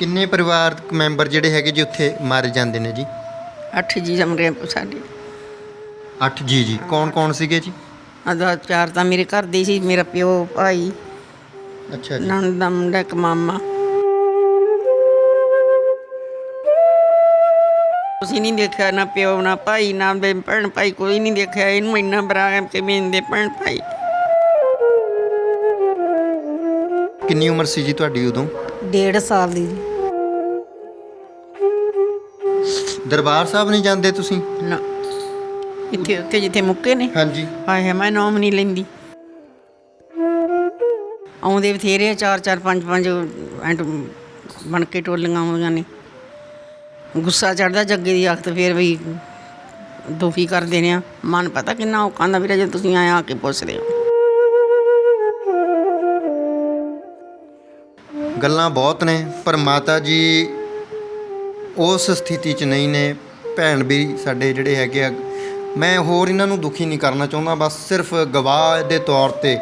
ਕਿੰਨੇ ਪਰਿਵਾਰਕ ਮੈਂਬਰ ਜਿਹੜੇ ਹੈਗੇ ਜੀ ਉੱਥੇ ਮਾਰੇ ਜਾਂਦੇ ਨੇ ਜੀ? ਅੱਠ ਜੀ ਜਮਰੇ ਸਾਡੇ। 8 ਜੀ ਜੀ। ਕੌਣ ਕੌਣ ਸੀਗੇ ਜੀ? ਅਦਾ ਚਾਰ ਤਾਂ ਮੇਰੇ ਘਰ ਦੇ ਸੀ ਮੇਰਾ ਪਿਓ ਭਾਈ ਅੱਛਾ ਜੀ। ਨਣਦ ਦਾ ਮੁੰਡਾ ਇੱਕ ਮਾਮਾ। ਤੁਸੀਂ ਨਹੀਂ ਦੇਖਿਆ ਨਾ ਪਿਓ ਨਾ ਭਾਈ ਨਾ ਬੇ ਭੈਣ ਭਾਈ ਕੋਈ ਨਹੀਂ ਦੇਖਿਆ। ਇਹਨੂੰ ਇੰਨਾ ਬਰਾ ਕਿ ਮੇਰੇ ਭੈਣ ਭਾਈ। ਕਿੰਨੀ ਉਮਰ ਸੀ ਜੀ ਤੁਹਾਡੀ ਉਦੋਂ? ਡੇਢ ਸਾਲ ਦੀ ਜੀ। ਦਰਬਾਰ ਸਾਹਿਬ ਨਹੀਂ ਜਾਂਦੇ ਤੁਸੀਂ? ਨਾ। ਇੱਥੇ ਉੱਥੇ ਜਿੱਥੇ ਮੁੱਕੇ ਨੇ। ਹਾਂਜੀ। ਹਾਏ ਹਾਏ ਮੈਂ ਨਾਮ ਨਹੀਂ ਲੈਂਦੀ। ਆਉਂਦੇ ਬਥੇਰੇ ਚਾਰ ਚਾਰ ਪੰਜ ਪੰਜ ਐਂਟ ਬਣ ਕੇ ਟੋਲੀਆਂ ਆਉਂਦੀਆਂ ਨੇ। ਗੁੱਸਾ ਚੜਦਾ ਜੱਗੇ ਦੀ ਅੱਖ ਤੇ ਫੇਰ ਵੀ ਦੁਖੀ ਕਰਦੇ ਨੇ ਆ। ਮਨ ਪਤਾ ਕਿੰਨਾ ਔਖਾ ਹੁੰਦਾ ਵੀਰੇ ਜੇ ਤੁਸੀਂ ਆਏ ਆ ਕੇ ਪੁੱਛਦੇ ਹੋ। ਗੱਲਾਂ ਬਹੁਤ ਨੇ ਪਰ ਮਾਤਾ ਜੀ ਉਸ ਸਥਿਤੀ 'ਚ ਨਹੀਂ ਨੇ। ਭੈਣ ਵੀ ਸਾਡੇ ਜਿਹੜੇ ਹੈਗੇ ਆ ਮੈਂ ਹੋਰ ਇਹਨਾਂ ਨੂੰ ਦੁਖੀ ਨਹੀਂ ਕਰਨਾ ਚਾਹੁੰਦਾ ਬਸ ਸਿਰਫ ਗਵਾਹ ਦੇ ਤੌਰ ਤੇ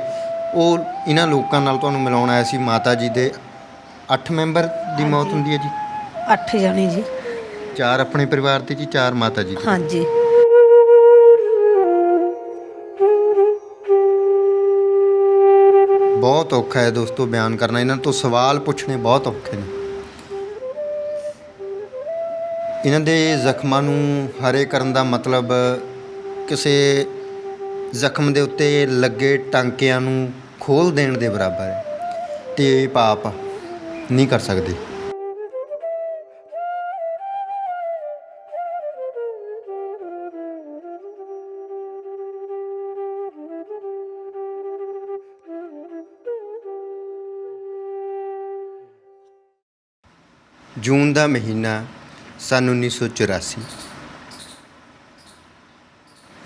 ਉਹ ਇਹਨਾਂ ਲੋਕਾਂ ਨਾਲ ਤੁਹਾਨੂੰ ਮਿਲਾਉਣ ਆਇਆ ਸੀ। ਮਾਤਾ ਜੀ ਦੇ 8 ਮੈਂਬਰ ਦੀ ਮੌਤ ਹੁੰਦੀ ਹੈ ਜੀ। ਅੱਠ ਜਣੇ ਜੀ। ਚਾਰ ਆਪਣੇ ਪਰਿਵਾਰ ਤੇ ਜੀ ਚਾਰ ਮਾਤਾ ਜੀ ਦੇ ਹਾਂਜੀ। ਬਹੁਤ ਔਖਾ ਹੈ ਦੋਸਤੋ ਬਿਆਨ ਕਰਨਾ। ਇਹਨਾਂ ਤੋਂ ਸਵਾਲ ਪੁੱਛਣੇ ਬਹੁਤ ਔਖੇ ਨੇ। ਇਹਨਾਂ ਦੇ ਜ਼ਖਮਾਂ ਨੂੰ ਹਰੇ ਕਰਨ ਦਾ ਮਤਲਬ ਕਿਸੇ ਜ਼ਖਮ ਦੇ ਉੱਤੇ ਲੱਗੇ ਟਾਂਕਿਆਂ ਨੂੰ ਖੋਲ ਦੇਣ ਦੇ ਬਰਾਬਰ ਹੈ। ਤੇ ਇਹ ਪਾਪ ਨਹੀਂ ਕਰ ਸਕਦੇ। ਜੂਨ ਦਾ ਮਹੀਨਾ ਸਨ 1984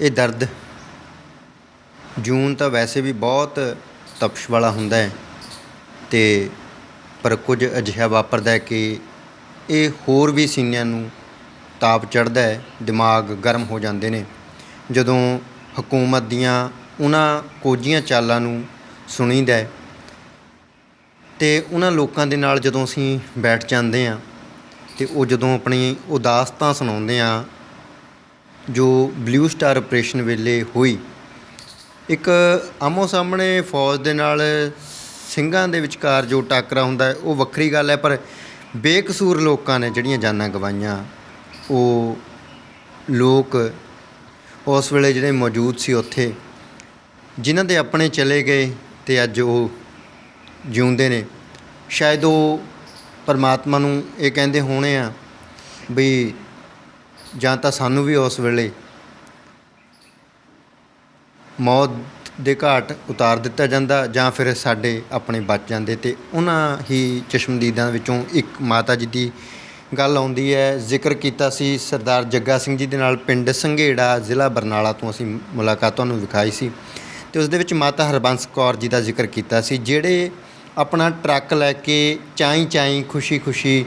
ਇਹ ਦਰਦ ਜੂਨ ਤਾਂ ਵੈਸੇ ਵੀ ਬਹੁਤ ਤਪਸ਼ ਵਾਲਾ ਹੁੰਦਾ ਹੈ ਤੇ ਪਰ ਕੁਝ ਅਜਿਹਾ ਵਾਪਰਦਾ ਹੈ ਕਿ ਇਹ ਹੋਰ ਵੀ ਸੀਨਿਆਂ ਨੂੰ ਤਾਪ ਚੜ੍ਹਦਾ ਹੈ, ਦਿਮਾਗ ਗਰਮ ਹੋ ਜਾਂਦੇ ਨੇ। ਜਦੋਂ ਹਕੂਮਤ ਦੀਆਂ ਉਹਨਾਂ ਕੋਝੀਆਂ ਚਾਲਾਂ ਨੂੰ ਸੁਣੀਦਾ ਹੈ ਤੇ ਉਹਨਾਂ ਲੋਕਾਂ ਦੇ ਨਾਲ ਜਦੋਂ ਅਸੀਂ ਬੈਠ ਜਾਂਦੇ ਆ ਤੇ ਉਹ ਜਦੋਂ ਆਪਣੀ ਉਦਾਸਤਾ ਸੁਣਾਉਂਦੇ ਆ, ਜੋ ਬਲੂ ਸਟਾਰ ਆਪਰੇਸ਼ਨ ਵੇਲੇ ਹੋਈ, ਇੱਕ ਆਮੋ ਸਾਹਮਣੇ ਫੌਜ ਦੇ ਨਾਲ ਸਿੰਘਾਂ ਦੇ ਵਿਚਕਾਰ ਜੋ ਟਾਕਰਾ ਹੁੰਦਾ ਹੈ, ਉਹ ਵੱਖਰੀ ਗੱਲ ਹੈ, ਪਰ ਬੇਕਸੂਰ ਲੋਕਾਂ ਨੇ ਜਿਹੜੀਆਂ ਜਾਨਾਂ ਗਵਾਈਆਂ, ਉਹ ਲੋਕ ਉਸ ਵੇਲੇ ਜਿਹੜੇ ਮੌਜੂਦ ਸੀ ਉੱਥੇ, ਜਿਨ੍ਹਾਂ ਦੇ ਆਪਣੇ ਚਲੇ ਗਏ ਤੇ ਅੱਜ ਉਹ ਜਿਉਂਦੇ ਨੇ, ਸ਼ਾਇਦ ਉਹ ਪਰਮਾਤਮਾ ਨੂੰ ਇਹ ਕਹਿੰਦੇ ਹੋਣੇ ਆ ਵੀ ਜਾਂ ਤਾਂ ਸਾਨੂੰ ਵੀ ਉਸ ਵੇਲੇ ਮੌਤ ਦੇ ਘਾਟ ਉਤਾਰ ਦਿੱਤਾ ਜਾਂਦਾ ਜਾਂ ਫਿਰ ਸਾਡੇ ਆਪਣੇ ਬਚ ਜਾਂਦੇ ਤੇ ਉਹਨਾਂ ਹੀ ਚਸ਼ਮਦੀਦਾਂ ਵਿੱਚੋਂ ਇੱਕ ਮਾਤਾ ਜੀ ਦੀ ਗੱਲ ਆਉਂਦੀ ਹੈ। ਜ਼ਿਕਰ ਕੀਤਾ ਸੀ ਸਰਦਾਰ ਜੱਗਾ ਸਿੰਘ ਜੀ ਦੇ ਨਾਲ ਪਿੰਡ ਸੰਘੇੜਾ ਜ਼ਿਲ੍ਹਾ ਬਰਨਾਲਾ ਤੋਂ ਅਸੀਂ ਮੁਲਾਕਾਤ ਤੁਹਾਨੂੰ ਵਿਖਾਈ ਸੀ ਤੇ ਉਸ ਦੇ ਵਿੱਚ ਮਾਤਾ ਹਰਬੰਸ ਕੌਰ ਜੀ ਦਾ ਜ਼ਿਕਰ ਕੀਤਾ ਸੀ ਜਿਹੜੇ ਆਪਣਾ ਟਰੱਕ ਲੈ ਕੇ ਚਾਈ ਚਾਈ ਖੁਸ਼ੀ ਖੁਸ਼ੀ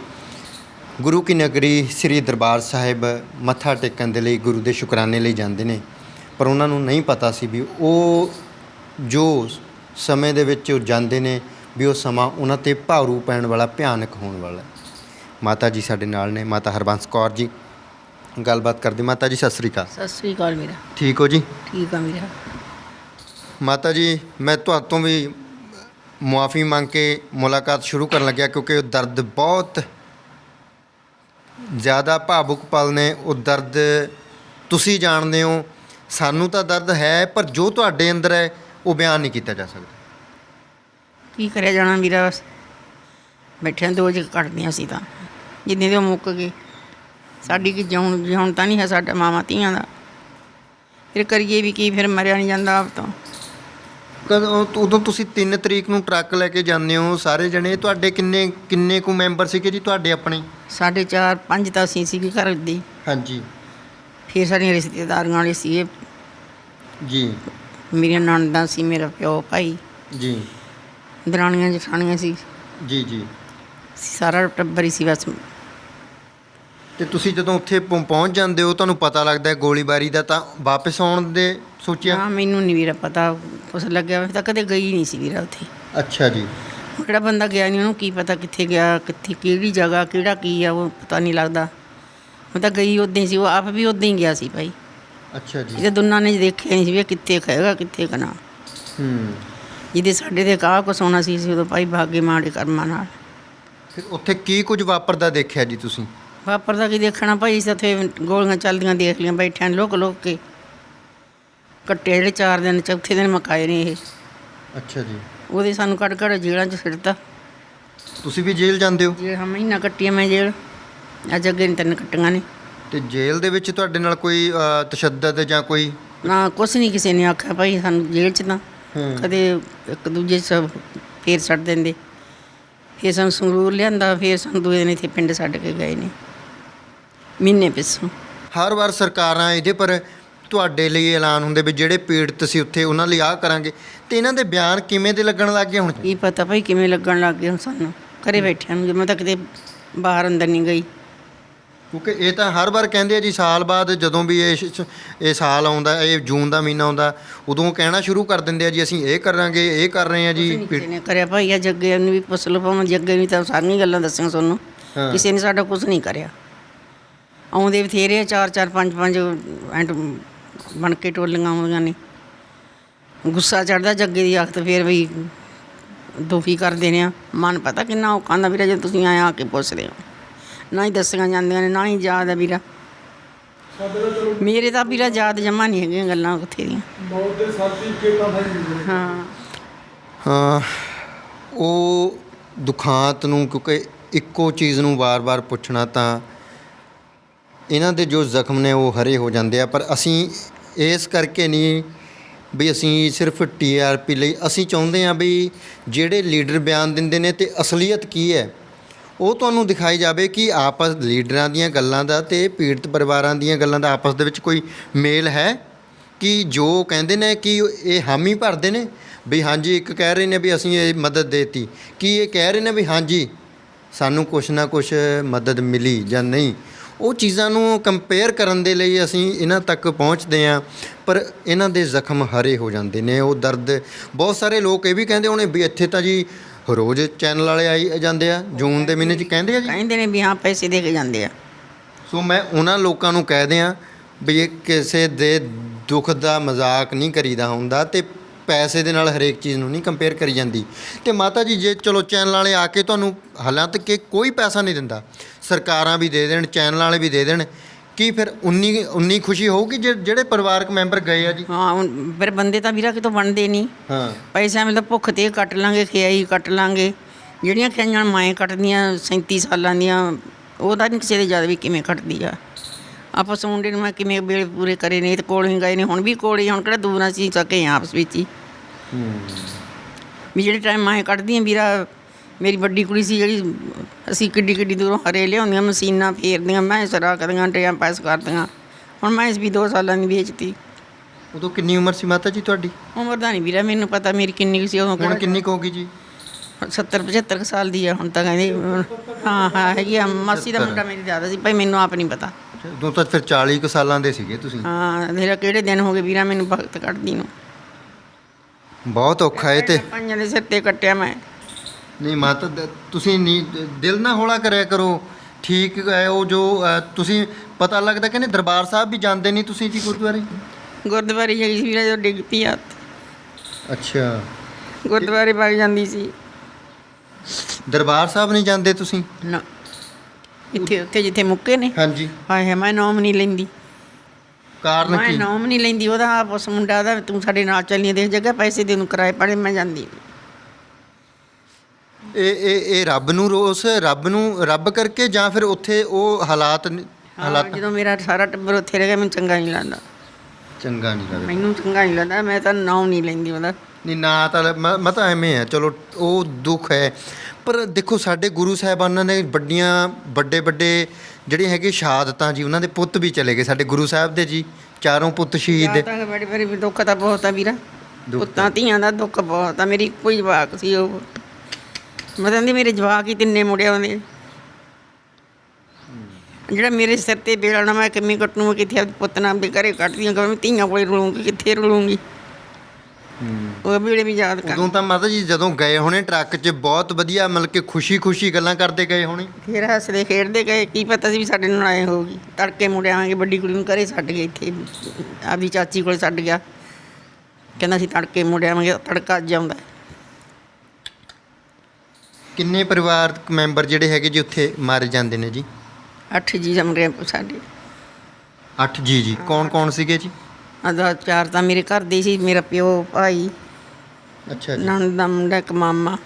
ਗੁਰੂ ਕੀ ਨਗਰੀ ਸ੍ਰੀ ਦਰਬਾਰ ਸਾਹਿਬ ਮੱਥਾ ਟੇਕਣ ਦੇ ਲਈ ਗੁਰੂ ਦੇ ਸ਼ੁਕਰਾਨੇ ਲਈ ਜਾਂਦੇ ਨੇ। ਪਰ ਉਹਨਾਂ ਨੂੰ ਨਹੀਂ ਪਤਾ ਸੀ ਵੀ ਉਹ ਜੋ ਸਮੇਂ ਦੇ ਵਿੱਚ ਉਹ ਜਾਂਦੇ ਨੇ ਵੀ ਉਹ ਸਮਾਂ ਉਹਨਾਂ ਤੇ ਭਾਰੂ ਪੈਣ ਵਾਲਾ ਭਿਆਨਕ ਹੋਣ ਵਾਲਾ। ਮਾਤਾ ਜੀ ਸਾਡੇ ਨਾਲ ਨੇ ਮਾਤਾ ਹਰਬੰਸ ਕੌਰ ਜੀ। ਗੱਲਬਾਤ ਕਰਦੇ ਮਾਤਾ ਜੀ ਸਤਿ ਸ੍ਰੀ ਅਕਾਲ। ਸਤਿ ਸ੍ਰੀ ਅਕਾਲ ਮੇਰਾ। ਠੀਕ ਹੋ ਜੀ? ਠੀਕ ਆ ਮੇਰਾ। ਮਾਤਾ ਜੀ ਮੈਂ ਤੁਹਾਡੇ ਤੋਂ ਵੀ ਮੁਆਫੀ ਮੰਗ ਕੇ ਮੁਲਾਕਾਤ ਸ਼ੁਰੂ ਕਰਨ ਲੱਗਿਆ ਕਿਉਂਕਿ ਉਹ ਦਰਦ ਬਹੁਤ ਜ਼ਿਆਦਾ ਭਾਵੁਕ ਪਲ ਨੇ, ਉਹ ਦਰਦ ਤੁਸੀਂ ਜਾਣਦੇ ਹੋ। ਸਾਨੂੰ ਤਾਂ ਦਰਦ ਹੈ, ਪਰ ਜੋ ਤੁਹਾਡੇ ਅੰਦਰ ਹੈ, ਉਹ ਬਿਆਨ ਨਹੀਂ ਕੀਤਾ ਜਾ ਸਕਦਾ। ਕੀ ਕਰਿਆ ਜਾਣਾ ਵੀਰਾ? ਬਸ ਬੈਠਿਆਂ ਦੋ ਜਿ ਕੱਟਦੀਆਂ ਸੀ ਤਾਂ। ਜਿੰਨੇ ਦੇ ਉਹ ਮੁੱਕ ਗਏ। ਸਾਡੀ ਕੀ ਜਿਉਣ ਜਿਉਣ ਤਾਂ ਨਹੀਂ ਹੈ ਸਾਡਾ ਮਾਮਾ ਧੀਆਂ ਦਾ। ਫਿਰ ਕਰੀਏ ਵੀ ਕੀ, ਫਿਰ ਮਰਿਆ ਨਹੀਂ ਜਾਂਦਾ ਆਪ ਤੋਂ। ਕਦੋਂ ਉਦੋਂ ਤੁਸੀਂ 3 ਤਰੀਕ ਨੂੰ ਟਰੱਕ ਲੈ ਕੇ ਜਾਂਦੇ ਹੋ ਸਾਰੇ ਜਣੇ ਤੁਹਾਡੇ ਕਿੰਨੇ ਕਿੰਨੇ ਕੁ ਮੈਂਬਰ ਸੀਗੇ ਜੀ ਤੁਹਾਡੇ ਆਪਣੇ? ਸਾਡੇ ਚਾਰ ਪੰਜ ਤਾਂ ਅਸੀਂ ਸੀ ਘਰ ਦੀ। ਹਾਂਜੀ। ਫਿਰ ਸਾਡੀਆਂ ਰਿਸ਼ਤੇਦਾਰੀਆਂ ਵਾਲੇ ਸੀਗੇ। ਜੀ। ਮੇਰੀਆਂ ਨਣਦਾਂ ਸੀ ਮੇਰਾ ਪਿਓ ਭਾਈ। ਜੀ। ਦਰਾਣੀਆਂ ਜਠਾਣੀਆਂ ਸੀ। ਜੀ ਜੀ। ਸਾਰਾ ਟੱਬਰ ਹੀ ਸੀ ਬਸ। ਤੇ ਤੁਸੀਂ ਜਦੋਂ ਉੱਥੇ ਪਹੁੰ- ਪਹੁੰਚ ਜਾਂਦੇ ਹੋ ਤੁਹਾਨੂੰ ਪਤਾ ਲੱਗਦਾ ਹੈ ਗੋਲੀਬਾਰੀ ਦਾ ਤਾਂ ਵਾਪਸ ਆਉਣ ਦੇ ਸੋਚਿਆ? ਹਾਂ ਮੈਨੂੰ ਨਹੀਂ ਵੀਰਾ ਪਤਾ। ਕੁਛ ਲੱਗਿਆ ਮੈਂ ਤਾਂ ਕਦੇ ਗਈ ਨਹੀਂ ਸੀ ਵੀਰਾ ਉੱਥੇ। ਅੱਛਾ ਜੀ। ਜਿਹੜਾ ਬੰਦਾ ਗਿਆ ਨਹੀਂ ਉਹਨੂੰ ਕੀ ਪਤਾ ਕਿੱਥੇ ਗਿਆ ਕਿੱਥੇ ਕਿਹੜੀ ਜਗ੍ਹਾ ਕਿਹੜਾ ਕੀ ਆ ਉਹ ਪਤਾ ਨਹੀਂ ਲੱਗਦਾ। ਉਹ ਤਾਂ ਗਈ ਉਦਾਂ ਹੀ ਸੀ ਉਹ ਆਪ ਵੀ ਉਦਾਂ ਹੀ ਗਿਆ ਸੀ ਭਾਈ। ਅੱਛਾ ਜੀ। ਇਹਦੇ ਦੋਨਾਂ ਨੇ ਦੇਖਿਆ ਨਹੀਂ ਸੀ ਵੀ ਇਹ ਕਿੱਥੇ ਖਾਏਗਾ ਕਿੱਥੇ ਕਨਾ। ਹੂੰ। ਜਿਹਦੇ ਸਾਡੇ ਤੇ ਕਾਹ ਕੋ ਸੋਣਾ ਸੀ ਸੀ ਉਦੋਂ ਭਾਈ ਭਾਗੇ ਮਾੜੇ ਕਰਮਾਂ ਨਾਲ। ਫਿਰ ਉੱਥੇ ਕੀ ਕੁਝ ਵਾਪਰਦਾ ਦੇਖਿਆ ਜੀ ਤੁਸੀਂ? ਵਾਪਰਦਾ ਕੀ ਦੇਖਣਾ ਭਾਈ? ਅਸੀਂ ਉੱਥੇ ਗੋਲੀਆਂ ਚੱਲਦੀਆਂ ਦੇਖ ਲਈਆਂ ਬੈਠਿਆਂ ਲੋਕ ਲੋਕ ਕੇ। ਕੱਟੇ ਜਿਹੜੇ ਚਾਰ ਦਿਨ ਚੌਥੇ ਦਿਨ ਮਕਾਏ ਨੇ ਇਹ। ਅੱਛਾ ਜੀ। ਉਹਦੇ ਸਾਨੂੰ ਕੱਢ ਕੱਢ ਜੇਲ੍ਹਾਂ 'ਚ ਸਿੱਟਤਾ। ਤੁਸੀਂ ਵੀ ਜੇਲ੍ਹ ਜਾਂਦੇ ਹੋ? ਜੇ ਹਮ ਮਹੀਨਾ ਕੱਟੀਆਂ ਮੈਂ ਜੇਲ੍ਹ। ਅੱਜ ਅੱਗੇ ਤਿੰਨ ਕੱਟੀਆਂ ਨੇ। ਤੇ ਜੇਲ੍ਹ ਦੇ ਵਿੱਚ ਤੁਹਾਡੇ ਨਾਲ ਕੋਈ ਅ, ਤਸ਼ੱਦਦ ਜਾਂ ਕੋਈ? ਨਾ ਕੁਛ ਨਹੀਂ ਕਿਸੇ ਨੇ ਆਖਿਆ ਭਾਈ ਸਾਨੂੰ ਜੇਲ੍ਹ 'ਚ ਤਾਂ। ਕਦੇ ਇੱਕ ਦੂਜੇ ਸਭ ਫੇਰ ਛੱਡ ਦਿੰਦੇ। ਫਿਰ ਸਾਨੂੰ ਸੰਗਰੂਰ ਲਿਆਂਦਾ ਫਿਰ ਸਾਨੂੰ ਦੂਏ ਦਿਨ ਇੱਥੇ ਪਿੰਡ ਛੱਡ ਕੇ ਗਏ ਨੇ। ਮਹੀਨੇ ਪਿੱਛੋਂ ਹਰ ਵਾਰ ਸਰਕਾਰਾਂ ਇਹਦੇ ਪਰ ਤੁਹਾਡੇ ਲਈ ਐਲਾਨ ਹੁੰਦੇ ਵੀ ਜਿਹੜੇ ਪੀੜਤ ਸੀ ਉੱਥੇ ਉਹਨਾਂ ਲਈ ਆਹ ਕਰਾਂਗੇ। ਤੇ ਇਹਨਾਂ ਦੇ ਬਿਆਨ ਕਿਵੇਂ ਦੇ ਲੱਗਣ ਲੱਗ ਗਏ ਹੁਣ? ਕੀ ਪਤਾ ਭਾਈ ਕਿਵੇਂ ਲੱਗਣ ਲੱਗ ਗਏ ਹੁਣ ਸਾਨੂੰ। ਘਰੇ ਬੈਠਿਆਂ ਨੂੰ ਜਿਵੇਂ ਤਾਂ ਕਿਤੇ ਬਾਹਰ ਅੰਦਰ ਨਹੀਂ ਗਈ। ਕਿਉਂਕਿ ਇਹ ਤਾਂ ਹਰ ਵਾਰ ਕਹਿੰਦੇ ਆ ਜੀ ਸਾਲ ਬਾਅਦ ਜਦੋਂ ਵੀ ਇਹ ਸ਼- ਇਹ ਸਾਲ ਆਉਂਦਾ ਇਹ ਜੂਨ ਦਾ ਮਹੀਨਾ ਆਉਂਦਾ ਉਦੋਂ ਕਹਿਣਾ ਸ਼ੁਰੂ ਕਰ ਦਿੰਦੇ ਆ ਜੀ ਅਸੀਂ ਇਹ ਕਰਾਂਗੇ ਇਹ ਕਰ ਰਹੇ ਆ ਜੀ। ਕਿਸੇ ਨੇ ਕਰਿਆ ਭਾਈ ਆ ਜੱਗੇ ਨੂੰ ਵੀ ਪੁੱਛ ਲਓ ਭਾਵੇਂ ਜੱਗੇ ਵੀ ਤਾਂ ਸਾਰੀਆਂ ਗੱਲਾਂ ਦੱਸੀਆਂ ਤੁਹਾਨੂੰ। ਕਿਸੇ ਨੇ ਸਾਡਾ ਕੁਝ ਨਹੀਂ ਕਰਿਆ। ਆਉਂਦੇ ਬਥੇਰੇ ਆ, ਚਾਰ ਚਾਰ ਪੰਜ ਪੰਜ ਐਂਟ ਬਣ ਕੇ ਟੋਲੀਆਂ ਆਉਂਦੀਆਂ ਨੇ। ਗੁੱਸਾ ਚੜਦਾ ਜੱਗੇ ਦੀ ਆਖਤ ਫੇਰ ਵੀ ਦੁਖੀ ਕਰਦੇ ਨੇ ਆ। ਮਨ ਪਤਾ ਕਿੰਨਾ ਔਖਾ ਦਾ ਵੀਰਾ ਜੇ ਤੁਸੀਂ ਆਏ ਆ ਕੇ ਪੁੱਛਦੇ ਹੋ। ਨਾ ਹੀ ਦੱਸੀਆਂ ਜਾਂਦੀਆਂ ਨੇ ਨਾ ਹੀ ਯਾਦ ਹੈ ਵੀਰਾ। ਮੇਰੇ ਤਾਂ ਵੀਰਾ ਯਾਦ ਜਮਾ ਨਹੀਂ ਹੈਗੀਆਂ ਗੱਲਾਂ ਉੱਥੇ ਦੀਆਂ। ਹਾਂ। ਹਾਂ ਉਹ ਦੁਖਾਂਤ ਨੂੰ ਕਿਉਂਕਿ ਇੱਕੋ ਚੀਜ਼ ਨੂੰ ਵਾਰ-ਵਾਰ ਪੁੱਛਣਾ ਤਾਂ ਇਹਨਾਂ ਦੇ ਜੋ ਜ਼ਖਮ ਨੇ ਉਹ ਹਰੇ ਹੋ ਜਾਂਦੇ ਆ, ਪਰ ਅਸੀਂ ਇਸ ਕਰਕੇ ਨਹੀਂ ਵੀ ਅਸੀਂ ਸਿਰਫ ਟੀਆਰਪੀ ਲਈ, ਅਸੀਂ ਚਾਹੁੰਦੇ ਆ ਵੀ ਜਿਹੜੇ ਲੀਡਰ ਬਿਆਨ ਦਿੰਦੇ ਨੇ ਤੇ ਅਸਲੀਅਤ ਕੀ ਹੈ, ਉਹ ਤੁਹਾਨੂੰ ਦਿਖਾਈ ਜਾਵੇ ਕਿ ਆਪਸ ਲੀਡਰਾਂ ਦੀਆਂ ਗੱਲਾਂ ਦਾ ਤੇ ਪੀੜਤ ਪਰਿਵਾਰਾਂ ਦੀਆਂ ਗੱਲਾਂ ਦਾ ਆਪਸ ਦੇ ਵਿੱਚ ਕੋਈ ਮੇਲ ਹੈ, ਕਿ ਜੋ ਕਹਿੰਦੇ ਨੇ ਕਿ ਇਹ ਹਾਮੀ ਭਰਦੇ ਨੇ, ਵੀ ਹਾਂਜੀ ਇੱਕ ਕਹਿ ਰਹੇ ਨੇ ਵੀ ਅਸੀਂ ਇਹ ਮਦਦ ਦੇਤੀ, ਕੀ ਇਹ ਕਹਿ ਰਹੇ ਨੇ ਵੀ ਹਾਂਜੀ ਸਾਨੂੰ ਕੁਛ ਨਾ ਕੁਛ ਮਦਦ ਮਿਲੀ ਜਾਂ ਨਹੀਂ। ਉਹ ਚੀਜ਼ਾਂ ਨੂੰ ਕੰਪੇਅਰ ਕਰਨ ਦੇ ਲਈ ਅਸੀਂ ਇਹਨਾਂ ਤੱਕ ਪਹੁੰਚਦੇ ਹਾਂ ਪਰ ਇਹਨਾਂ ਦੇ ਜ਼ਖਮ ਹਰੇ ਹੋ ਜਾਂਦੇ ਨੇ ਉਹ ਦਰਦ ਬਹੁਤ ਸਾਰੇ ਲੋਕ ਇਹ ਵੀ ਕਹਿੰਦੇ ਹੋਣੇ ਵੀ ਇੱਥੇ ਤਾਂ ਜੀ ਰੋਜ਼ ਚੈਨਲ ਵਾਲੇ ਆਈ ਜਾਂਦੇ ਆ ਜੂਨ ਦੇ ਮਹੀਨੇ 'ਚ ਕਹਿੰਦੇ ਆ ਜੀ। ਕਹਿੰਦੇ ਨੇ ਵੀ ਹਾਂ ਪੈਸੇ ਦੇ ਕੇ ਜਾਂਦੇ ਆ। ਸੋ ਮੈਂ ਉਹਨਾਂ ਲੋਕਾਂ ਨੂੰ ਕਹਿ ਦਿਆਂ ਵੀ ਇਹ ਕਿਸੇ ਦੇ ਦੁੱਖ ਦਾ ਮਜ਼ਾਕ ਨਹੀਂ ਕਰੀਦਾ ਹੁੰਦਾ ਤੇ ਪੈਸੇ ਦੇ ਨਾਲ ਹਰੇਕ ਚੀਜ਼ ਨੂੰ ਨਹੀਂ ਕੰਪੇਅਰ ਕਰੀ ਜਾਂਦੀ। ਤੇ ਮਾਤਾ ਜੀ ਜੇ ਚਲੋ ਚੈਨਲ ਵਾਲੇ ਆ ਕੇ ਤੁਹਾਨੂੰ ਹਾਲਾਂਕਿ ਕਿ ਕੋਈ ਪੈਸਾ ਨਹੀਂ ਦਿੰਦਾ ਸਰਕਾਰਾਂ ਵੀ ਦੇ ਦੇਣ ਚੈਨਲ ਵਾਲੇ ਵੀ ਦੇ ਦੇਣ ਕੀ ਫਿਰ ਉਨੀ ਉਨੀ ਖੁਸ਼ੀ ਹੋਊਗੀ ਜੇ- ਜਿਹੜੇ ਪਰਿਵਾਰਕ ਮੈਂਬਰ ਗਏ ਆ ਜੀ? ਹਾਂ ਹੁਣ ਫਿਰ ਬੰਦੇ ਤਾਂ ਵੀਰਾ ਕਿਤੋਂ ਬਣਦੇ ਨਹੀਂ। ਹਾਂ। ਪੈਸਿਆਂ ਮਿਲਦਾ ਭੁੱਖ ਤੇ ਕੱਟ ਲਾਂਗੇ ਖਿਆਈ ਕੱਟ ਲਾਂਗੇ। ਜਿਹੜੀਆਂ ਖਿਆਈਆਂ ਮਾਏ ਕੱਟਦੀਆਂ 37 ਸਾਲਾਂ ਦੀਆਂ ਉਹ ਤਾਂ ਨਹੀਂ ਕਿਸੇ ਦੇ ਜ਼ਿਆਦਾ ਵੀ ਕਿਵੇਂ ਕੱਟਦੀ ਆ। ਆਪਾਂ ਮੁੰਡੇ ਨੂੰ ਮੈਂ ਕਿਵੇਂ ਵੇਲੇ ਪੂਰੇ ਕਰੇ ਨੇ ਇਹ ਤਾਂ ਕੋਲ ਹੀ ਗਏ ਨੇ ਹੁਣ ਵੀ ਕੋਲ ਹੀ ਆ, ਹੁਣ ਕਿਹੜਾ ਦੂਰ ਅਸੀਂ ਸਕੇ ਆ ਆਪਸ ਵਿੱਚ ਹੀ। ਵੀ ਜਿਹੜੇ ਟਾਈਮ ਮਾਏ ਕੱਢਦੀਆਂ ਵੀਰਾ ਮੇਰੀ ਵੱਡੀ ਕੁੜੀ ਸੀ ਜਿਹੜੀ ਅਸੀਂ ਕਿੱਡੀ ਕਿੱਡੀ ਦੂਰੋਂ ਹਰੇ ਲਿਆਉਂਦੀਆਂ ਮਸ਼ੀਨਾਂ ਫੇਰਦੀਆਂ ਮੈਂ ਸਰਾ ਕਰਦੀਆਂ ਟਾਈਮ ਪਾਸ ਕਰਦੀਆਂ। ਹੁਣ ਮੈਂ ਇਸ ਵੀ 2 ਸਾਲਾਂ ਦੀ ਵੇਚਤੀ। ਉਦੋਂ ਕਿੰਨੀ ਉਮਰ ਸੀ ਮਾਤਾ ਜੀ ਤੁਹਾਡੀ? ਉਮਰ ਦਾ ਨਹੀਂ ਵੀਰਾ ਮੈਨੂੰ ਪਤਾ ਮੇਰੀ ਕਿੰਨੀ ਕੁ ਸੀ ਉਦੋਂ ਹੁਣ ਕਿੰਨੀ ਕੁ ਹੋਗੀ ਜੀ? 70 75 ਕੁ ਸਾਲ ਦੀ ਆ ਹੁਣ ਤਾਂ ਕਹਿੰਦੇ ਹਾਂ ਹਾਂ ਹੈਗੀ ਆ ਮਾਸੀ ਦਾ ਮੁੰਡਾ ਮੇਰੀ ਜ਼ਿਆਦਾ ਸੀ ਭਾਈ ਮੈਨੂੰ ਆਪ ਨਹੀਂ ਪਤਾ। ਉਦੋਂ ਤਾਂ ਫਿਰ 40 ਕੁ ਸਾਲਾਂ ਦੇ ਸੀਗੇ ਤੁਸੀਂ। ਹਾਂ ਮੇਰਾ ਕਿਹੜੇ ਦਿਨ ਹੋ ਗਏ ਵੀਰਾ ਮੈਨੂੰ ਭਗਤ ਕੱਢਦੀ ਨੂੰ। ਬਹੁਤ ਔਖਾ ਹੈ ਤੇ। ਪੰਜਾਂ ਦੇ ਸਿਰ ਤੇ ਕੱਟਿਆ ਮੈਂ। ਨਹੀਂ ਮਾਤਾ ਦ- ਤੁਸੀਂ ਨਹੀਂ ਦਿਲ ਨਾ ਹੌਲਾ ਕਰਿਆ ਕਰੋ। ਠੀਕ ਹੈ ਉਹ ਜੋ ਅ, ਤੁਸੀਂ ਪਤਾ ਲੱਗਦਾ ਕਹਿੰਦੇ ਦਰਬਾਰ ਸਾਹਿਬ ਵੀ ਜਾਂਦੇ ਨਹੀਂ ਤੁਸੀਂ ਜੀ ਗੁਰਦੁਆਰੇ? ਗੁਰਦੁਆਰੇ ਗਈ ਸੀ ਵੀਰਾ ਜਦੋਂ ਡਿੱਗ ਪਈ ਆ ਅੱਛਾ। ਗੁਰਦੁਆਰੇ ਵਗ ਜਾਂਦੀ ਸੀ। ਦਰਬਾਰ ਸਾਹਿਬ ਨਹੀਂ ਜਾਂਦੇ ਤੁਸੀਂ? ਨਾ। ਇੱਥੇ ਉੱਥੇ ਜਿੱਥੇ ਮੁੱਕੇ ਨੇ। ਹਾਂਜੀ। ਹਾਏ ਹਾਏ ਮੈਂ ਨਾਮ ਨਹੀਂ ਲੈਂਦੀ। ਕਾਰਨ ਮੈਂ ਕੀ? ਨਾਮ ਨਹੀਂ ਲੈਂਦੀ ਉਹਦਾ ਆਪ ਉਸ ਮੁੰਡਾ ਦਾ ਤੂੰ ਸਾਡੇ ਨਾਲ ਚੱਲੀ ਦੇਖ ਜਗ੍ਹਾ ਪੈਸੇ ਦੇ ਨੂੰ ਕਿਰਾਏ ਪੜੇ ਮੈਂ ਜਾਂਦੀ। ਇਹ ਇਹ ਇਹ ਰੱਬ ਨੂੰ ਰੋਸ ਰੱਬ ਨੂੰ ਰੱਬ ਕਰਕੇ ਜਾਂ ਫਿਰ ਉੱਥੇ ਉਹ ਹਾਲਾਤ ਨ- ਹਾਂ, ਹਾਲਾਤ? ਜਦੋਂ ਮੇਰਾ ਸਾਰਾ ਟੱਬਰ ਉੱਥੇ ਰਹਿ ਗਿਆ ਮੈਨੂੰ ਚੰਗਾ ਨਹੀਂ ਲੱਗਦਾ। ਚੰਗਾ ਨਹੀਂ ਲੱਗਦਾ। ਮੈਨੂੰ ਚੰਗਾ ਨਹੀਂ ਲੱਗਦਾ ਮੈਂ ਤਾਂ ਨਾਮ ਨਹੀਂ ਲੈਂਦੀ ਉਹਦਾ। ਨਹੀਂ ਨਾ ਤਾਂ ਮੈਂ ਮੈਂ ਤਾਂ ਐਵੇਂ ਹੈ ਚਲੋ ਉਹ ਦੁੱਖ ਹੈ। ਪਰ ਦੇਖੋ ਸਾਡੇ ਗੁਰੂ ਸਾਹਿਬਾਨਾਂ ਨੇ ਵੱਡੀਆਂ ਵੱਡੇ ਵੱਡੇ ਜਿਹੜੇ ਹੈਗੇ ਸ਼ਹਾਦਤਾਂ ਜੀ ਉਹਨਾਂ ਦੇ ਪੁੱਤ ਵੀ ਚਲੇ ਗਏ। ਸਾਡੇ ਗੁਰੂ ਸਾਹਿਬ ਦੇ ਜੀ ਚਾਰੋਂ ਪੁੱਤ ਸ਼ਹੀਦ ਤਾਂ ਬੜੀ ਬੜੀ ਦੁੱਖ ਤਾਂ ਬਹੁਤ ਆ ਵੀਰਾ। ਦੁੱਖ ਪੁੱਤਾਂ ਧੀਆਂ ਦਾ ਦੁੱਖ ਬਹੁਤ ਆ। ਮੇਰੀ ਕੋਈ ਜਵਾਕ ਸੀ ਉਹ। ਮੈਂ ਕਹਿੰਦੀ ਮੇਰੇ ਜਵਾਕ ਹੀ ਤਿੰਨੇ ਮੁੰਡੇ ਆਉਂਦੇ ਜਿਹੜਾ ਮੇਰੇ ਸਿਰ ਤੇ ਬੇਲਣਾ ਮੈਂ ਕਿੰਨੀ ਕੱਟੂ ਕਿੱਥੇ ਆਪਣੇ ਪੁੱਤ ਨਾਲ ਵੀ ਘਰੇ ਕੱਟਦੀਆਂ ਕਿ ਮੈਂ ਧੀਆਂ ਕੋਲੇ ਰਲੂੰਗੀ ਕਿੱਥੇ ਰਲੂੰਗੀ? ਉਹ ਵੇਲੇ ਵੀ ਯਾਦ ਕਰ। ਉਦੋਂ ਤਾਂ ਮਾਤਾ ਜੀ ਜਦੋਂ ਗਏ ਹੋਣੇ ਟਰੱਕ 'ਚ ਬਹੁਤ ਵਧੀਆ ਮਤਲਬ ਕਿ ਖੁਸ਼ੀ-ਖੁਸ਼ੀ ਗੱਲਾਂ ਕਰਦੇ ਗਏ ਹੋਣੇ। ਫਿਰ ਹੱਸਦੇ ਖੇਡਦੇ ਗਏ ਕੀ ਪਤਾ ਸੀ ਵੀ ਸਾਡੇ ਨਾਲ ਆਏ ਹੋਊਗੀ। ਤੜਕੇ ਮੁੜ ਆਵਾਂਗੇ ਵੱਡੀ ਕੁੜੀ ਨੂੰ ਘਰੇ ਛੱਡ ਗਏ ਇੱਥੇ। ਆਪਦੀ ਚਾਚੀ ਕੋਲ ਛੱਡ ਗਿਆ। ਕਹਿੰਦਾ ਸੀ ਤੜਕੇ ਮੁੜ ਆਵਾਂਗੇ ਤੜਕਾ ਅੱਜ ਆਉਂਦਾ। ਕਿੰਨੇ ਪਰਿਵਾਰਕ ਮੈਂਬਰ ਜਿਹੜੇ ਹੈਗੇ ਜੀ ਉੱਥੇ ਮਾਰੇ ਜਾਂਦੇ ਨੇ ਜੀ? ਅੱਠ ਜੀ ਜਮਰੇ ਸਾਡੇ। 8 ਜੀ ਜੀ। ਕੌਣ-ਕੌਣ ਸੀਗੇ ਜੀ? ਅਦਾ ਚਾਰ ਤਾਂ ਮੇਰੇ ਘਰ ਦੇ ਸੀ ਮੇਰਾ ਪਿਓ ਭਾਈ। ਅੱਛਾ ਜੀ ਨਣਦ ਦਾ ਮੁੰਡਾ ਇੱਕ ਮਾਮਾ।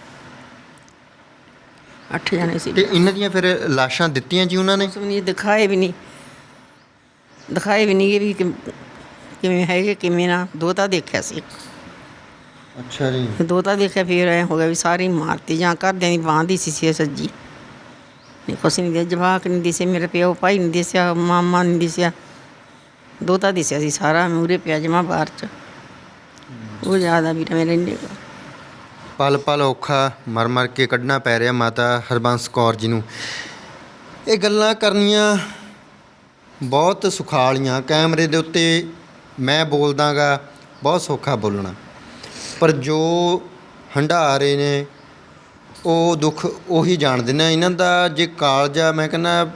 ਅੱਠ ਜਣੇ ਸੀ। ਤੇ ਇਹਨਾਂ ਦੀਆਂ ਫਿਰ ਲਾਸ਼ਾਂ ਦਿੱਤੀਆਂ ਜੀ ਉਹਨਾਂ ਨੇ? ਨੇ ਦਿਖਾਏ ਵੀ ਨਹੀਂ। ਦਿਖਾਏ ਵੀ ਨਹੀਂ ਵੀ ਕਿ- ਕਿਵੇਂ ਹੈਗੇ ਕਿਵੇਂ ਨਾ। ਦੋ ਤਾਂ ਦੇਖਿਆ ਸੀ। ਅੱਛਾ ਜੀ। ਦੋ ਤਾਂ ਦੇਖਿਆ ਫਿਰ ਐ ਹੋ ਗਿਆ ਵੀ ਸਾਰੀ ਮਾਰਤੀ ਜਾਂ ਘਰਦਿਆਂ ਦੀ ਬਾਂਹ ਦੀ ਸੀ ਸੀ ਸੱਜੀ। ਕੁਛ ਨਹੀਂ ਦੇ ਜਵਾਕ ਨਹੀਂ ਦਿਸੇ ਮੇਰੇ ਪਿਓ ਭਾਈ ਨਹੀਂ ਦਿਸਿਆ ਮਾਮਾ ਨਹੀਂ ਦਿਸਿਆ ਦੋ ਦਿਸਿਆ ਸੀ ਸਾਰਾ ਮੂਰੇ ਪਿਆ ਜਮਾ ਬਾਹਰ ਚ। ਉਹ ਜ਼ਿਆਦਾ ਵੀ ਮੇਰੇ ਰਹਿੰਦੇ ਪਲ ਪਲ ਔਖਾ, ਮਰ ਮਰ ਕੇ ਕੱਢਣਾ ਪੈ ਰਿਹਾ ਮਾਤਾ ਹਰਬੰਸ ਕੌਰ ਜੀ ਨੂੰ। ਇਹ ਗੱਲਾਂ ਕਰਨੀਆਂ ਬਹੁਤ ਸੁਖਾਲੀਆਂ, ਕੈਮਰੇ ਦੇ ਉੱਤੇ ਮੈਂ ਬੋਲਦਾਗਾ, ਬਹੁਤ ਸੌਖਾ ਬੋਲਣਾ। ਪਰ ਜੋ ਹੰਡਾਰੇ ਨੇ ਉਹ ਦੁੱਖ ਉਹੀ ਜਾਣਦੇ ਨੇ ਇਹਨਾਂ ਦਾ ਜੇ ਕਾਲਜਾ ਮੈਂ ਕਹਿੰਦਾ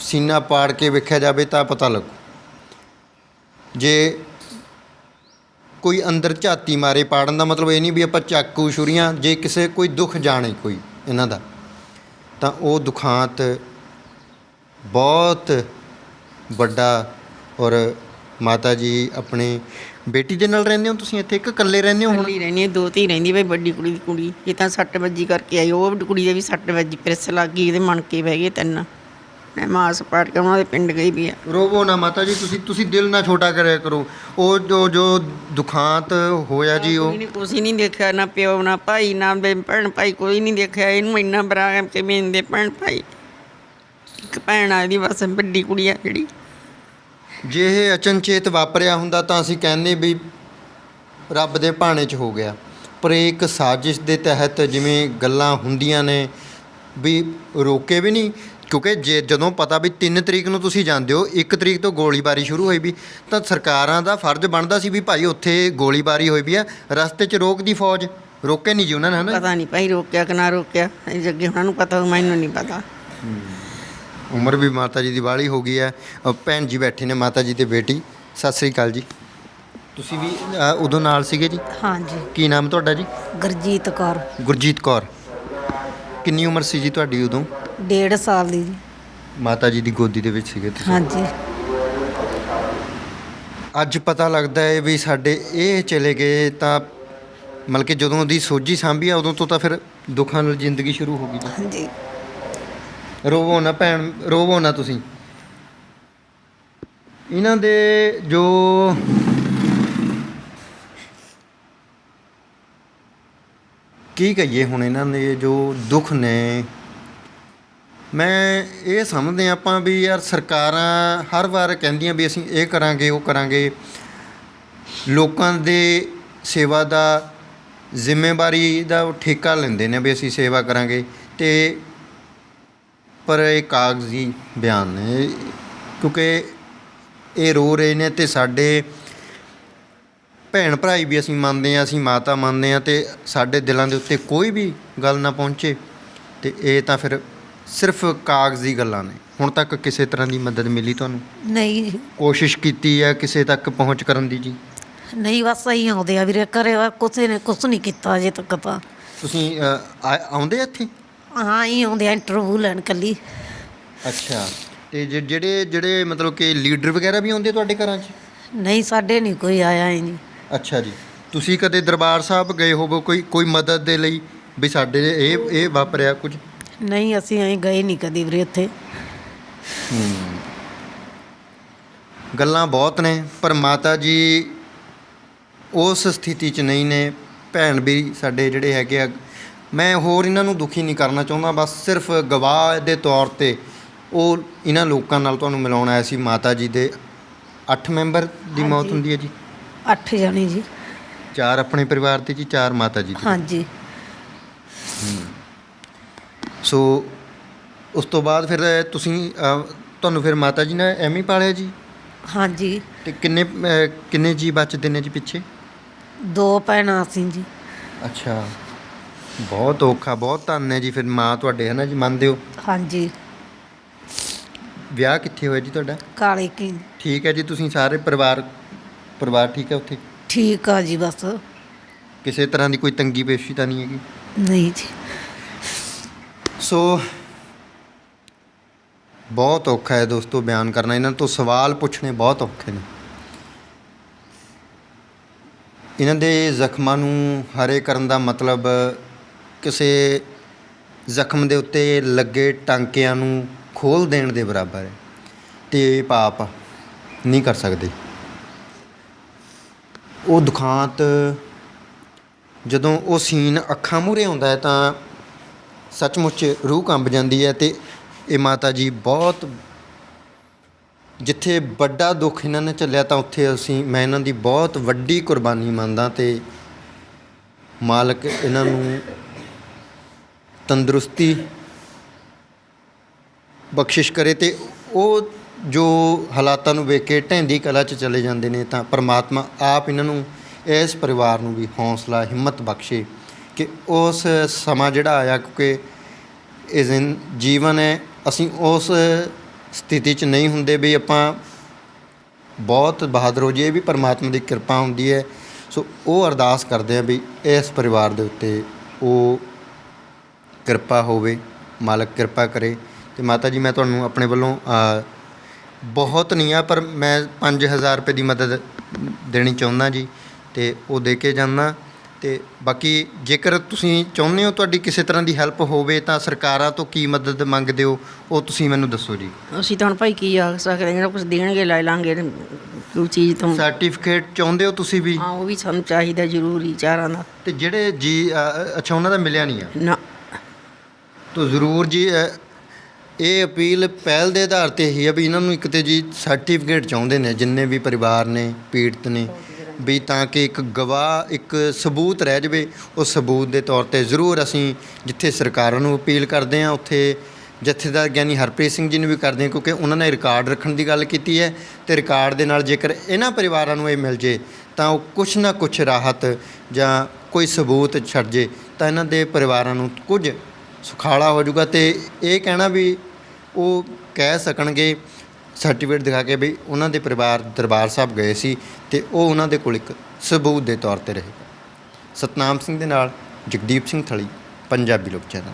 ਸੀਨਾ ਪਾੜ ਕੇ ਵੇਖਿਆ ਜਾਵੇ ਤਾਂ ਪਤਾ ਲੱਗੂ। ਜੇ ਕੋਈ ਅੰਦਰ ਝਾਤੀ ਮਾਰੇ ਪਾੜਨ ਦਾ ਮਤਲਬ ਇਹ ਨਹੀਂ ਵੀ ਆਪਾਂ ਚਾਕੂ ਛੁਰੀਆਂ, ਜੇ ਕਿਸੇ ਕੋਈ ਦੁੱਖ ਜਾਣੇ ਕੋਈ ਇਹਨਾਂ ਦਾ, ਤਾਂ ਉਹ ਦੁਖਾਂਤ ਬਹੁਤ ਵੱਡਾ ਔਰ ਮਾਤਾ ਜੀ ਆਪਣੇ ਬੇਟੀ ਦੇ ਨਾਲ ਰਹਿੰਦੇ ਹੋ? ਤੁਸੀਂ ਇੱਥੇ ਇੱਕ ਇਕੱਲੇ ਰਹਿੰਦੇ ਹੋ ਹੁਣ? ਇਕੱਲੀ ਰਹਿੰਦੀ ਹੈ, ਦੋ ਧੀ ਰਹਿੰਦੀ ਬਈ ਵੱਡੀ ਕੁੜੀ ਦੀ ਕੁੜੀ। ਇਹ ਤਾਂ ਸੱਟ ਵੱਜੀ ਕਰਕੇ ਆਈ। ਉਹ ਕੁੜੀ ਦੇ ਵੀ ਸੱਟ ਵੱਜੀ। ਪ੍ਰੈਸ ਲੱਗ ਗਈ ਇਹਦੇ ਮਣ ਕੇ ਬਹਿ ਗਏ ਤਿੰਨ। ਮੈਂ ਮਾਸ ਪਾੜ ਕੇ ਉਹਨਾਂ ਦੇ ਪਿੰਡ ਗਈ ਵੀ ਆ। ਰੋਵੋ ਨਾ ਮਾਤਾ ਜੀ ਤੁਸੀਂ ਤੁਸੀਂ ਦਿਲ ਨਾ ਛੋਟਾ ਕਰਿਆ ਕਰੋ। ਉਹ ਜੋ ਜੋ ਦੁਖਾਂਤ ਹੋਇਆ ਜੀ ਉਹ ਕੋਈ ਨਹੀਂ ਕੁਛ ਹੀ ਨਹੀਂ ਦੇਖਿਆ ਨਾ ਪਿਓ ਨਾ ਭਾਈ ਨਾ ਬੇ ਭੈਣ ਭਾਈ ਕੋਈ ਨਹੀਂ ਦੇਖਿਆ। ਇਹਨੂੰ ਇੰਨਾ ਬਰਾ ਕਿ ਦੇ ਭੈਣ ਭਾਈ? ਇੱਕ ਭੈਣ ਆ ਇਹਦੀ ਬਸ ਵੱਡੀ ਕੁੜੀ ਆ ਜਿਹੜੀ। ਜੇ ਇਹ ਅਚਨਚੇਤ ਵਾਪਰਿਆ ਹੁੰਦਾ ਤਾਂ ਅਸੀਂ ਕਹਿੰਦੇ ਵੀ ਰੱਬ ਦੇ ਭਾਣੇ 'ਚ ਹੋ ਗਿਆ। ਪਰ ਇੱਕ ਸਾਜ਼ਿਸ਼ ਦੇ ਤਹਿਤ ਜਿਵੇਂ ਗੱਲਾਂ ਹੁੰਦੀਆਂ ਨੇ ਵੀ ਰੋਕੇ ਵੀ ਨਹੀਂ ਕਿਉਂਕਿ ਜੇ ਜਦੋਂ ਪਤਾ ਵੀ 3 ਤਰੀਕ ਨੂੰ ਤੁਸੀਂ ਜਾਂਦੇ ਹੋ 1 ਤਰੀਕ ਤੋਂ ਗੋਲੀਬਾਰੀ ਸ਼ੁਰੂ ਹੋਈ ਵੀ ਤਾਂ ਸਰਕਾਰਾਂ ਦਾ ਫਰਜ਼ ਬਣਦਾ ਸੀ ਵੀ ਭਾਈ ਉੱਥੇ ਗੋਲੀਬਾਰੀ ਹੋਈ ਵੀ ਆ ਰਸਤੇ 'ਚ ਰੋਕਦੀ ਫੌਜ। ਰੋਕੇ ਨਹੀਂ ਜੀ ਉਹਨਾਂ ਨੇ ਹਨਾ? ਪਤਾ ਨਹੀਂ ਭਾਈ ਰੋਕਿਆ ਕਿ ਨਾ ਰੋਕਿਆ ਅੱਗੇ ਉਹਨਾਂ ਨੂੰ ਪਤਾ ਮੈਨੂੰ ਨਹੀਂ ਪਤਾ। ਉਮਰ ਵੀ ਮਾਤਾ ਜੀ ਦੀ ਵਾਲੀ ਹੋ ਗਈ ਹੈ। ਅ, ਭੈਣ ਜੀ ਬੈਠੇ ਨੇ ਮਾਤਾ ਜੀ ਤੇ ਬੇਟੀ। ਸਤਿ ਸ੍ਰੀ ਅਕਾਲ ਜੀ। ਤੁਸੀਂ ਵੀ ਅ, ਉਦੋਂ ਨਾਲ ਸੀਗੇ ਜੀ? ਹਾਂਜੀ ਕੀ ਨਾਮ ਤੁਹਾਡਾ ਜੀ? ਗੁਰਜੀਤ ਕੌਰ। ਗੁਰਜੀਤ ਕੌਰ। ਕਿੰਨੀ ਉਮਰ ਸੀ ਜੀ ਤੁਹਾਡੀ ਉਦੋਂ? ਡੇਢ ਸਾਲ ਦੀ ਜੀ। ਮਾਤਾ ਜੀ ਦੀ ਗੋਦੀ ਦੇ ਵਿੱਚ ਸੀਗੇ ਤੁਸੀਂ। ਹਾਂਜੀ ਅੱਜ ਪਤਾ ਲੱਗਦਾ ਹੈ ਵੀ ਸਾਡੇ ਇਹ ਚਲੇ ਗਏ ਤਾਂ ਮਤਲਬ ਕਿ ਜਦੋਂ ਦੀ ਸੋਝੀ ਸਾਂਭੀ ਆ ਉਦੋਂ ਤੋਂ ਤਾਂ ਫਿਰ ਦੁੱਖਾਂ ਨਾਲ ਜ਼ਿੰਦਗੀ ਸ਼ੁਰੂ ਹੋ ਗਈ ਜੀ। ਹਾਂਜੀ ਰੋਵੋ ਨਾ ਭੈਣ, ਰੋਵੋ ਨਾ ਤੁਸੀਂ। ਇਹਨਾਂ ਦੇ ਜੋ ਕੀ ਕਹੀਏ ਹੁਣ ਇਹਨਾਂ ਦੇ ਜੋ ਦੁੱਖ ਨੇ, ਮੈਂ ਇਹ ਸਮਝਦੇ ਹਾਂ ਆਪਾਂ ਵੀ ਯਾਰ ਸਰਕਾਰਾਂ ਹਰ ਵਾਰ ਕਹਿੰਦੀਆਂ ਵੀ ਅਸੀਂ ਇਹ ਕਰਾਂਗੇ, ਉਹ ਕਰਾਂਗੇ। ਲੋਕਾਂ ਦੇ ਸੇਵਾ ਦਾ ਜ਼ਿੰਮੇਵਾਰੀ ਦਾ ਉਹ ਠੇਕਾ ਲੈਂਦੇ ਨੇ ਵੀ ਅਸੀਂ ਸੇਵਾ ਕਰਾਂਗੇ। ਤੇ ਪਰ ਇਹ ਕਾਗਜ਼ੀ ਬਿਆਨ ਨੇ। ਕਿਉਂਕਿ ਇਹ ਰੋ ਰਹੇ ਨੇ ਤੇ ਸਾਡੇ ਭੈਣ ਭਰਾਈ ਵੀ ਅਸੀਂ ਮੰਨਦੇ ਹਾਂ ਅਸੀਂ ਮਾਤਾ ਮੰਨਦੇ ਹਾਂ ਤੇ ਸਾਡੇ ਦਿਲਾਂ ਦੇ ਉੱਤੇ ਕੋਈ ਵੀ ਗੱਲ ਨਾ ਪਹੁੰਚੇ ਤੇ ਇਹ ਤਾਂ ਫਿਰ ਸਿਰਫ ਕਾਗਜ਼ੀ ਗੱਲਾਂ ਨੇ। ਹੁਣ ਤੱਕ ਕਿਸੇ ਤਰ੍ਹਾਂ ਦੀ ਮਦਦ ਮਿਲੀ ਤੁਹਾਨੂੰ? ਨਹੀਂ। ਜੀ, ਕੋਸ਼ਿਸ਼ ਕੀਤੀ ਹੈ ਕਿਸੇ ਤੱਕ ਪਹੁੰਚ ਕਰਨ ਦੀ ਜੀ? ਨਹੀਂ ਬਸ ਆਈ ਆਉਂਦੇ ਆ ਵੀਰੇ ਘਰੇ ਵਾ ਕਿਸੇ ਨੇ ਨਹੀਂ ਕੀਤਾ ਅਜੇ ਤੱਕ ਤਾਂ। ਤੁਸੀਂ ਅ, ਆ- ਆਉਂਦੇ ਆ ਇੱਥੇ? ਹਾਂ ਹੀ ਆਉਂਦੇ ਆ ਇੰਟਰਵਿਊ ਲੈਣ ਕੱਲੀ। ਅੱਛਾ ਤੇ ਜਿ- ਜਿਹੜੇ ਜਿਹੜੇ ਮਤਲਬ ਕਿ ਲੀਡਰ ਵਗੈਰਾ ਵੀ ਆਉਂਦੇ ਤੁਹਾਡੇ ਘਰਾਂ 'ਚ? ਨਹੀਂ ਸਾਡੇ ਨਹੀਂ ਕੋਈ ਆਇਆ ਹੈ ਜੀ ਅੱਛਾ ਜੀ। ਤੁਸੀਂ ਕਦੇ ਦਰਬਾਰ ਸਾਹਿਬ ਗਏ ਹੋਵੋ ਕੋਈ ਕੋਈ ਮਦਦ ਦੇ ਲਈ ਵੀ ਸਾਡੇ ਇਹ ਇਹ ਵਾਪਰਿਆ ਕੁਝ? ਨਹੀਂ ਅਸੀਂ ਐਂ ਗਏ ਨਹੀਂ ਕਦੀ ਵੀਰੇ ਉੱਥੇ ਗੱਲਾਂ ਬਹੁਤ ਨੇ ਪਰ ਮਾਤਾ ਜੀ ਉਸ ਸਥਿਤੀ 'ਚ ਨਹੀਂ ਨੇ। ਭੈਣ ਵੀ ਸਾਡੇ ਜਿਹੜੇ ਹੈਗੇ ਆ ਮੈਂ ਹੋਰ ਇਹਨਾਂ ਨੂੰ ਦੁਖੀ ਨਹੀਂ ਕਰਨਾ ਚਾਹੁੰਦਾ ਬਸ ਸਿਰਫ ਗਵਾਹ ਦੇ ਤੌਰ ਤੇ ਉਹ ਇਹਨਾਂ ਲੋਕਾਂ ਨਾਲ ਤੁਹਾਨੂੰ ਮਿਲਾਉਣ ਆਇਆ ਸੀ। ਮਾਤਾ ਜੀ ਦੇ 8 ਮੈਂਬਰ ਦੀ ਮੌਤ ਹਾਂਜੀ। ਹੁੰਦੀ ਹੈ ਜੀ। ਅੱਠ ਜਣੇ ਜੀ। ਚਾਰ ਆਪਣੇ ਪਰਿਵਾਰ ਦੇ ਜੀ ਚਾਰ ਮਾਤਾ ਜੀ ਦੇ। ਹਾਂਜੀ। ਸੋ ਉਸ ਤੋਂ ਬਾਅਦ ਫਿਰ ਤੁਸੀਂ ਅਹ, ਤੁਹਾਨੂੰ ਫਿਰ ਮਾਤਾ ਜੀ ਨੇ ਐਵੇਂ ਹੀ ਪਾਲਿਆ ਜੀ? ਹਾਂਜੀ। ਤੇ ਕਿੰਨੇ ਅਹ, ਕਿੰਨੇ ਜੀ ਬਚਦੇ ਨੇ ਜੀ ਪਿੱਛੇ? ਦੋ ਭੈਣਾਂ ਸੀ ਜੀ। ਅੱਛਾ। ਬਹੁਤ ਔਖਾ ਬਹੁਤ ਧੰਨ ਹੈ ਜੀ ਫਿਰ ਮਾਂ ਤੁਹਾਡੇ ਹੈ ਨਾ ਜੀ ਮੰਨਦੇ ਹੋ? ਹਾਂਜੀ। ਵਿਆਹ ਕਿੱਥੇ ਹੋਇਆ ਜੀ ਤੁਹਾਡਾ? ਕਾਲੇ ਕੀ ਠੀਕ ਹੈ ਜੀ ਤੁਸੀਂ ਸਾਰੇ ਪਰਿਵਾਰ ਪਰਿਵਾਰ ਠੀਕ ਹੈ ਉੱਥੇ? ਠੀਕ ਆ ਜੀ ਬਸ। ਕਿਸੇ ਤਰ੍ਹਾਂ ਦੀ ਕੋਈ ਤੰਗੀ ਪੇਸ਼ੀ ਤਾਂ ਨਹੀਂ ਹੈਗੀ? ਨਹੀਂ ਜੀ। ਸੋ ਬਹੁਤ ਔਖਾ ਹੈ ਦੋਸਤੋ ਬਿਆਨ ਕਰਨਾ। ਇਹਨਾਂ ਤੋਂ ਸਵਾਲ ਪੁੱਛਣੇ ਬਹੁਤ ਔਖੇ ਨੇ। ਇਹਨਾਂ ਦੇ ਜ਼ਖਮਾਂ ਨੂੰ ਹਰੇ ਕਰਨ ਦਾ ਮਤਲਬ ਕਿਸੇ ਜ਼ਖਮ ਦੇ ਉੱਤੇ ਲੱਗੇ ਟਾਂਕਿਆਂ ਨੂੰ ਖੋਲ੍ਹ ਦੇਣ ਦੇ ਬਰਾਬਰ ਹੈ ਅਤੇ ਪਾਪ ਨਹੀਂ ਕਰ ਸਕਦੇ। ਉਹ ਦੁਖਾਂਤ ਜਦੋਂ ਉਹ ਸੀਨ ਅੱਖਾਂ ਮੂਹਰੇ ਆਉਂਦਾ ਹੈ ਤਾਂ ਸੱਚਮੁੱਚ ਰੂਹ ਕੰਬ ਜਾਂਦੀ ਹੈ ਅਤੇ ਇਹ ਮਾਤਾ ਜੀ ਬਹੁਤ ਜਿੱਥੇ ਵੱਡਾ ਦੁੱਖ ਇਹਨਾਂ ਨੇ ਝੱਲਿਆ ਤਾਂ ਉੱਥੇ ਅਸੀਂ, ਮੈਂ ਇਹਨਾਂ ਦੀ ਬਹੁਤ ਵੱਡੀ ਕੁਰਬਾਨੀ ਮੰਨਦਾ ਤੇ ਮਾਲਕ ਇਹਨਾਂ ਨੂੰ ਤੰਦਰੁਸਤੀ ਬਖਸ਼ਿਸ਼ ਕਰੇ ਤੇ ਉਹ ਜੋ ਹਾਲਾਤਾਂ ਨੂੰ ਵੇਖ ਕੇ ਢੈਂਦੀ ਕਲਾ 'ਚ ਚਲੇ ਜਾਂਦੇ ਨੇ ਤਾਂ ਪ੍ਰਮਾਤਮਾ ਆਪ ਇਹਨਾਂ ਨੂੰ ਇਸ ਪਰਿਵਾਰ ਨੂੰ ਵੀ ਹੌਸਲਾ, ਹਿੰਮਤ ਬਖਸ਼ੇ ਕਿ ਉਸ ਸਮਾਂ ਜਿਹੜਾ ਆਇਆ ਕਿਉਂਕਿ ਇਹ ਦਿਨ ਜੀਵਨ ਹੈ, ਅਸੀਂ ਉਸ ਸਥਿਤੀ 'ਚ ਨਹੀਂ ਹੁੰਦੇ ਵੀ ਆਪਾਂ ਬਹੁਤ ਬਹਾਦਰ ਹੋ ਜਾਈਏ ਵੀ ਪਰਮਾਤਮਾ ਦੀ ਕਿਰਪਾ ਹੁੰਦੀ ਹੈ। ਸੋ ਉਹ ਅਰਦਾਸ ਕਰਦੇ ਆ ਵੀ ਇਸ ਪਰਿਵਾਰ ਦੇ ਉੱਤੇ ਉਹ ਕਿਰਪਾ ਹੋਵੇ ਮਾਲਕ ਕਿਰਪਾ ਕਰੇ ਤੇ ਮਾਤਾ ਜੀ ਮੈਂ ਤੁਹਾਨੂੰ ਆਪਣੇ ਵੱਲੋਂ ਬਹੁਤ ਨਹੀਂ ਆ ਪਰ ਮੈਂ 5000 ਰੁਪਏ ਦੀ ਮਦਦ ਦੇਣੀ ਚਾਹੁੰਦਾ ਜੀ ਤੇ ਉਹ ਦੇ ਕੇ ਜਾਂਦਾ ਤੇ ਬਾਕੀ ਜੇਕਰ ਤੁਸੀਂ ਚਾਹੁੰਦੇ ਹੋ ਤੁਹਾਡੀ ਕਿਸੇ ਤਰ੍ਹਾਂ ਦੀ ਹੈਲਪ ਹੋਵੇ ਤਾਂ ਸਰਕਾਰਾਂ ਤੋਂ ਕੀ ਮਦਦ ਮੰਗਦੇ ਹੋ ਉਹ ਤੁਸੀਂ ਮੈਨੂੰ ਦੱਸੋ ਜੀ। ਅਸੀਂ ਤਾਂ ਹੁਣ ਭਾਈ ਕੀ ਆਖ ਸਕਦੇ ਜਿਹੜਾ ਕੁਝ ਦੇਣਗੇ ਲੈ ਲਾਂਗੇ ਕੋਈ ਚੀਜ਼ ਤੋਂ। ਸਰਟੀਫਿਕੇਟ ਚਾਹੁੰਦੇ ਹੋ ਤੁਸੀਂ ਵੀ? ਹਾਂ ਉਹ ਵੀ ਸਾਨੂੰ ਚਾਹੀਦਾ ਜ਼ਰੂਰੀ ਚਾਰਾਂ ਦਾ। ਤੇ ਜਿਹੜੇ ਜੀ ਅੱਛਾ ਉਹਨਾਂ ਦਾ ਮਿਲਿਆ ਨਹੀਂ ਆ? ਨਾ। ਤੋ ਜ਼ਰੂਰ ਜੀ, ਇਹ ਅਪੀਲ ਪਹਿਲ ਦੇ ਆਧਾਰ ਤੇ ਹੀ ਹੈ ਵੀ ਇਹਨਾਂ ਨੂੰ ਇੱਕ ਤੇ ਜੀ ਸਰਟੀਫਿਕੇਟ ਚਾਹੁੰਦੇ ਨੇ, ਜਿੰਨੇ ਵੀ ਪਰਿਵਾਰ ਨੇ, ਪੀੜਤ ਨੇ, ਵੀ ਤਾਂ ਕਿ ਇੱਕ ਗਵਾਹ, ਇੱਕ ਸਬੂਤ ਰਹਿ ਜਾਵੇ, ਉਹ ਸਬੂਤ ਦੇ ਤੌਰ ਤੇ ਜ਼ਰੂਰ ਅਸੀਂ ਜਿੱਥੇ ਸਰਕਾਰਾਂ ਨੂੰ ਅਪੀਲ ਕਰਦੇ ਹਾਂ, ਉੱਥੇ ਜਥੇਦਾਰ ਗਿਆਨੀ ਹਰਪ੍ਰੀਤ ਸਿੰਘ ਜੀ ਨੂੰ ਵੀ ਕਰਦੇ ਹਾਂ, ਕਿਉਂਕਿ ਉਹਨਾਂ ਨੇ ਰਿਕਾਰਡ ਰੱਖਣ ਦੀ ਗੱਲ ਕੀਤੀ ਹੈ ਤੇ ਰਿਕਾਰਡ ਦੇ ਨਾਲ ਜੇਕਰ ਇਹਨਾਂ ਪਰਿਵਾਰਾਂ ਨੂੰ ਇਹ ਮਿਲ ਜੇ, ਤਾਂ ਉਹ ਕੁਛ ਨਾ ਕੁਛ ਰਾਹਤ ਜਾਂ ਕੋਈ ਸਬੂਤ ਛੱਡ ਜੇ, ਤਾਂ ਇਹਨਾਂ ਦੇ ਪਰਿਵਾਰਾਂ ਨੂੰ ਕੁਝ ਸੁਖਾਲਾ ਹੋ ਜਾਊਗਾ ਤੇ ਇਹ ਕਹਿਣਾ ਵੀ ਉਹ ਕਹਿ ਸਕਣਗੇ ਸਰਟੀਫਿਕੇਟ ਦਿਖਾ ਕੇ ਵੀ ਉਹਨਾਂ ਦੇ ਪਰਿਵਾਰ ਦਰਬਾਰ ਸਾਹਿਬ ਗਏ ਸੀ ਤੇ ਉਹ ਉਹਨਾਂ ਦੇ ਕੋਲ ਇੱਕ ਸਬੂਤ ਦੇ ਤੌਰ ਤੇ ਰਹੇਗਾ ਸਤਨਾਮ ਸਿੰਘ ਦੇ ਨਾਲ ਜਗਦੀਪ ਸਿੰਘ ਥਲੀ, ਪੰਜਾਬੀ ਲੋਕ ਚੈਨਲ।